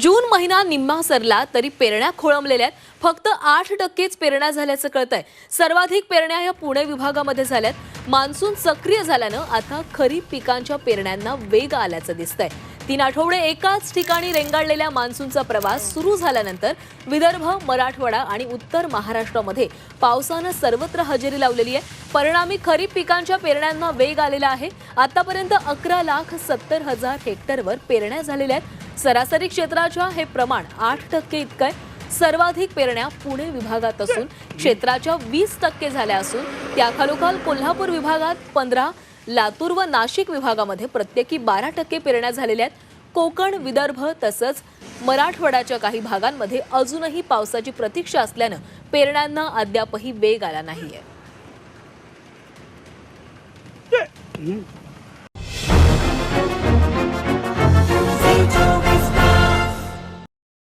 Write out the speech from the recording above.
जून महिना निम्मा सरला तरी पेरण्या खोळंबलेल्या आहेत. फक्त आठ टक्केच पेरण्या झाल्याचं कळतंय. सर्वाधिक पेरण्या या पुणे विभागामध्ये झाल्यात. मान्सून सक्रिय झाल्यानं आता खरीप पिकांच्या पेरण्यांना वेग आल्याचं दिसतंय. तीन आठवडे एकाच ठिकाणी रेंगाळलेल्या मान्सूनचा प्रवास सुरू झाल्यानंतर विदर्भ मराठवाडा आणि उत्तर महाराष्ट्रामध्ये पावसानं सर्वत्र हजेरी लावलेली आहे. परिणामी खरीप पिकांच्या पेरण्यांना वेग आलेला आहे. आतापर्यंत अकरा लाख सत्तर हजार हेक्टरवर पेरण्या झालेल्या आहेत. सरासरी क्षेत्राच्या हे प्रमाण आठ टक्के इतकं आहे. सर्वाधिक पेरण्या पुणे विभागात असून क्षेत्राच्या वीस टक्के झाल्या असून त्याखालोखाल कोल्हापूर विभागात पंधरा लातूर व नाशिक विभागामध्ये प्रत्येकी बारा टक्के पेरण्या झालेल्या आहेत. कोकण विदर्भ तसंच मराठवाड्याच्या काही भागांमध्ये अजूनही पावसाची प्रतीक्षा असल्यानं पेरण्यांना अद्यापही वेग आला नाहीये.